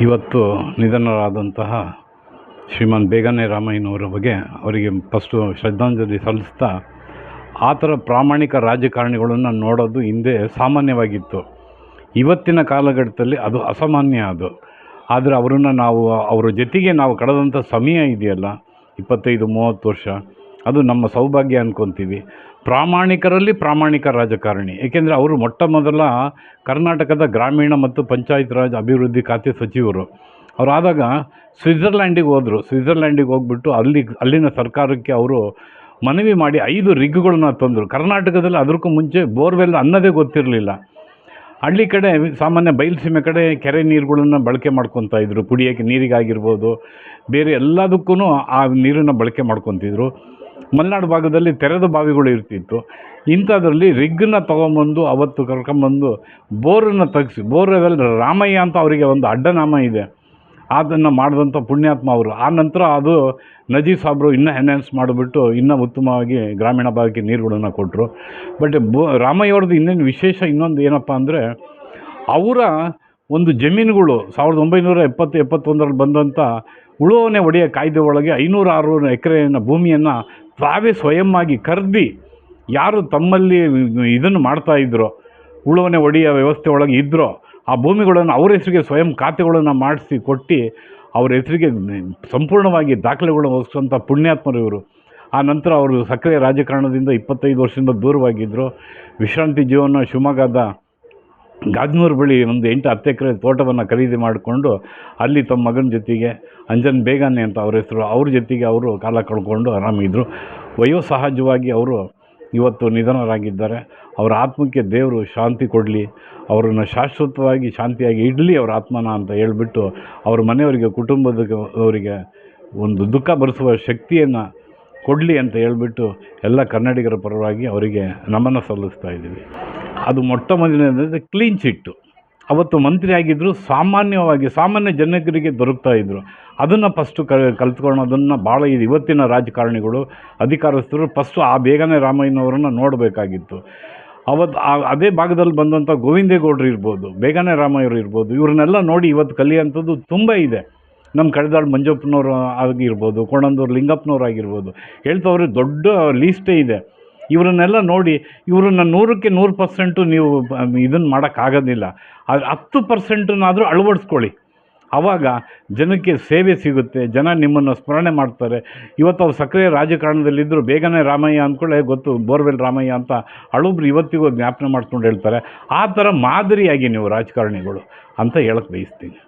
ಇವತ್ತು ನಿಧನರಾದಂತಹ ಶ್ರೀಮಾನ್ ಬೇಗನೆ ರಾಮಯ್ಯನವರ ಬಗ್ಗೆ ಅವರಿಗೆ ಫಸ್ಟು ಶ್ರದ್ಧಾಂಜಲಿ ಸಲ್ಲಿಸ್ತಾ ಆ ಥರ ಪ್ರಾಮಾಣಿಕ ರಾಜಕಾರಣಿಗಳನ್ನು ನೋಡೋದು ಹಿಂದೆ ಸಾಮಾನ್ಯವಾಗಿತ್ತು. ಇವತ್ತಿನ ಕಾಲಘಟ್ಟದಲ್ಲಿ ಅದು ಅಸಾಮಾನ್ಯ ಅದು. ಆದರೆ ಅವರನ್ನು ನಾವು, ಅವರ ಜೊತೆಗೆ ನಾವು ಕಳೆದಂಥ ಸಮಯ ಇದೆಯಲ್ಲ, ಇಪ್ಪತ್ತೈದು, ಮೂವತ್ತು ವರ್ಷ ಅದು ನಮ್ಮ ಸೌಭಾಗ್ಯ ಅಂದ್ಕೊತೀವಿ ಪ್ರಾಮಾಣಿಕರಲ್ಲಿ ಪ್ರಾಮಾಣಿಕ ರಾಜಕಾರಣಿ. ಏಕೆಂದರೆ ಅವರು ಮೊಟ್ಟ ಮೊದಲ ಕರ್ನಾಟಕದ ಗ್ರಾಮೀಣ ಮತ್ತು ಪಂಚಾಯತ್ ರಾಜ್ ಅಭಿವೃದ್ಧಿ ಖಾತೆ ಸಚಿವರು. ಅವರಾದಾಗ ಸ್ವಿಟ್ಜರ್ಲ್ಯಾಂಡಿಗೆ ಹೋದರು. ಸ್ವಿಟ್ಜರ್ಲ್ಯಾಂಡಿಗೆ ಹೋಗ್ಬಿಟ್ಟು ಅಲ್ಲಿ, ಅಲ್ಲಿನ ಸರ್ಕಾರಕ್ಕೆ ಅವರು ಮನವಿ ಮಾಡಿ ಐದು ರಿಗ್ಗುಗಳನ್ನ ತಂದರು. ಕರ್ನಾಟಕದಲ್ಲಿ ಅದಕ್ಕೂ ಮುಂಚೆ ಬೋರ್ವೆಲ್ ಅನ್ನೋದೇ ಗೊತ್ತಿರಲಿಲ್ಲ. ಹಳ್ಳಿ ಕಡೆ ಸಾಮಾನ್ಯ ಬಯಲುಸೀಮೆ ಕಡೆ ಕೆರೆ ನೀರುಗಳನ್ನು ಬಳಕೆ ಮಾಡ್ಕೊತಾ ಇದ್ದರು ಕುಡಿಯೋಕ್ಕೆ ನೀರಿಗಾಗಿರ್ಬೋದು, ಬೇರೆ ಎಲ್ಲದಕ್ಕೂ ಆ ನೀರನ್ನು ಬಳಕೆ ಮಾಡ್ಕೊತಿದ್ರು. ಮಲೆನಾಡು ಭಾಗದಲ್ಲಿ ತೆರೆದ ಬಾವಿಗಳು ಇರ್ತಿತ್ತು. ಇಂಥದ್ರಲ್ಲಿ ರಿಗ್ನ ತೊಗೊಂಬಂದು ಅವತ್ತು ಕರ್ಕೊಂಬಂದು ಬೋರನ್ನು ತೆಗ್ಸಿ ಬೋರಲ್ಲಿ ರಾಮಯ್ಯ ಅಂತ ಅವರಿಗೆ ಒಂದು ಅಡ್ಡನಾಮ ಇದೆ. ಅದನ್ನು ಮಾಡಿದಂಥ ಪುಣ್ಯಾತ್ಮ ಅವರು. ಆ ನಂತರ ಅದು ನಜೀರ್ ಸಾಬ್ರು ಇನ್ನೂ ಎನ್ಹ್ಯಾನ್ಸ್ ಮಾಡಿಬಿಟ್ಟು ಇನ್ನೂ ಉತ್ತಮವಾಗಿ ಗ್ರಾಮೀಣ ಭಾಗಕ್ಕೆ ನೀರುಗಳನ್ನು ಕೊಟ್ಟರು ಬಟ್ ಬೋ ರಾಮಯ್ಯ ಅವ್ರದ್ದು ಇನ್ನೇನು ವಿಶೇಷ ಇನ್ನೊಂದು ಏನಪ್ಪ ಅಂದರೆ, ಅವರ ಒಂದು ಜಮೀನುಗಳು ಸಾವಿರದ ಒಂಬೈನೂರ ಎಪ್ಪತ್ತು ಎಪ್ಪತ್ತೊಂದರಲ್ಲಿ ಬಂದಂಥ ಉಳುವನೆ ಒಡೆಯ ಕಾಯ್ದೆ ಒಳಗೆ ಐನೂರ ಆರು ಎಕರೆಯನ್ನು ಭೂಮಿಯನ್ನು ತಾವೇ ಸ್ವಯಂವಾಗಿ ಕರೆದಿ ಯಾರು ತಮ್ಮಲ್ಲಿ ಇದನ್ನು ಮಾಡ್ತಾ ಇದ್ರೋ, ಉಳುವನೆ ಒಡೆಯ ವ್ಯವಸ್ಥೆ ಒಳಗೆ ಇದ್ದರೋ ಆ ಭೂಮಿಗಳನ್ನು ಅವ್ರ ಹೆಸರಿಗೆ ಸ್ವಯಂ ಖಾತೆಗಳನ್ನು ಮಾಡಿಸಿ ಕೊಟ್ಟು ಅವ್ರ ಹೆಸರಿಗೆ ಸಂಪೂರ್ಣವಾಗಿ ದಾಖಲೆಗಳನ್ನು ಒದಗಿಸುವಂಥ ಪುಣ್ಯಾತ್ಮರು ಇವರು. ಆ ನಂತರ ಅವರು ಸಕ್ರಿಯ ರಾಜಕಾರಣದಿಂದ ಇಪ್ಪತ್ತೈದು ವರ್ಷದಿಂದ ದೂರವಾಗಿದ್ದರು. ವಿಶ್ರಾಂತಿ ಜೀವನ ಶಿವಮೊಗ್ಗದ ಗಾಜನೂರು ಬಳಿ ಒಂದು ಎಂಟು ಹತ್ತು ಎಕರೆ ತೋಟವನ್ನು ಖರೀದಿ ಮಾಡಿಕೊಂಡು ಅಲ್ಲಿ ತಮ್ಮ ಮಗನ ಜೊತೆಗೆ ಅಂಜನ್ ಬೇಗನೆ ಅಂತ ಅವ್ರ ಹೆಸರು, ಅವ್ರ ಜೊತೆಗೆ ಅವರು ಕಾಲ ಕಳ್ಕೊಂಡು ಆರಾಮಿದ್ದರು ವಯೋಸಹಜವಾಗಿ ಅವರು ಇವತ್ತು ನಿಧನರಾಗಿದ್ದಾರೆ. ಅವರ ಆತ್ಮಕ್ಕೆ ದೇವರು ಶಾಂತಿ ಕೊಡಲಿ, ಅವರನ್ನು ಶಾಶ್ವತವಾಗಿ ಶಾಂತಿಯಾಗಿ ಇಡಲಿ ಅವರ ಆತ್ಮನ ಅಂತ ಹೇಳಿಬಿಟ್ಟು ಅವ್ರ ಮನೆಯವರಿಗೆ ಕುಟುಂಬದ ಅವರಿಗೆ ಒಂದು ದುಃಖ ಬರೆಸುವ ಶಕ್ತಿಯನ್ನು ಕೊಡಲಿ ಅಂತ ಹೇಳಿಬಿಟ್ಟು ಎಲ್ಲ ಕನ್ನಡಿಗರ ಪರವಾಗಿ ಅವರಿಗೆ ನಮನ ಸಲ್ಲಿಸ್ತಾ ಇದ್ದೀವಿ. ಅದು ಮೊಟ್ಟ ಮೊದಲನೇದಂದರೆ ಕ್ಲೀನ್ ಚಿಟ್ಟು ಅವತ್ತು ಮಂತ್ರಿ ಆಗಿದ್ದರು ಸಾಮಾನ್ಯವಾಗಿ ಸಾಮಾನ್ಯ ಜನರಿಗೆ ದೊರಕ್ತಾ ಇದ್ದರು ಅದನ್ನು ಫಸ್ಟು ಕಲ್ತ್ಕೊಳ್ಳೋದನ್ನು ಭಾಳ ಇದು ಇವತ್ತಿನ ರಾಜಕಾರಣಿಗಳು, ಅಧಿಕಾರಸ್ಥರು ಫಸ್ಟು ಆ ಬೇಗನೆ ರಾಮಯ್ಯನವರನ್ನು ನೋಡಬೇಕಾಗಿತ್ತು. ಅವತ್ತು ಆ, ಅದೇ ಭಾಗದಲ್ಲಿ ಬಂದಂಥ ಗೋವಿಂದೇಗೌಡರು ಇರ್ಬೋದು, ಬೇಗನೆ ರಾಮಯ್ಯರು ಇರ್ಬೋದು, ಇವ್ರನ್ನೆಲ್ಲ ನೋಡಿ ಇವತ್ತು ಕಲಿಯೋಂಥದ್ದು ತುಂಬ ಇದೆ. ನಮ್ಮ ಕಳೆದಾಳು ಮಂಜಪ್ಪನವರು ಆಗಿರ್ಬೋದು, ಕೋಣಂದೂರು ಲಿಂಗಪ್ಪನವ್ರು ಆಗಿರ್ಬೋದು, ಹೇಳ್ತವ್ರೆ ದೊಡ್ಡ ಲೀಸ್ಟೇ ಇದೆ. ಇವರನ್ನೆಲ್ಲ ನೋಡಿ, ಇವರನ್ನ ನೂರಕ್ಕೆ ನೂರು ಪರ್ಸೆಂಟು ನೀವು ಇದನ್ನು ಮಾಡೋಕ್ಕಾಗೋದಿಲ್ಲ ಆದರೆ ಹತ್ತು ಪರ್ಸೆಂಟನ್ನಾದರೂ ಅಳವಡಿಸ್ಕೊಳ್ಳಿ. ಆವಾಗ ಜನಕ್ಕೆ ಸೇವೆ ಸಿಗುತ್ತೆ, ಜನ ನಿಮ್ಮನ್ನು ಸ್ಮರಣೆ ಮಾಡ್ತಾರೆ. ಇವತ್ತು ಅವ್ರು ಸಕ್ರಿಯ ರಾಜಕಾರಣದಲ್ಲಿದ್ದರೂ ಬೇಗನೆ ರಾಮಯ್ಯ ಅಂದ್ಕೊಳ್ಳೆ ಗೊತ್ತು, ಬೋರ್ವೆಲ್ ರಾಮಯ್ಯ ಅಂತ ಹಳುಬ್ರು ಇವತ್ತಿಗೂ ಜ್ಞಾಪನೆ ಮಾಡ್ಕೊಂಡು ಹೇಳ್ತಾರೆ, ಆ ಥರ ಮಾದರಿಯಾಗಿ ನೀವು ರಾಜಕಾರಣಿಗಳು ಅಂತ ಹೇಳಕ್ಕೆ ಬಯಸ್ತೀನಿ.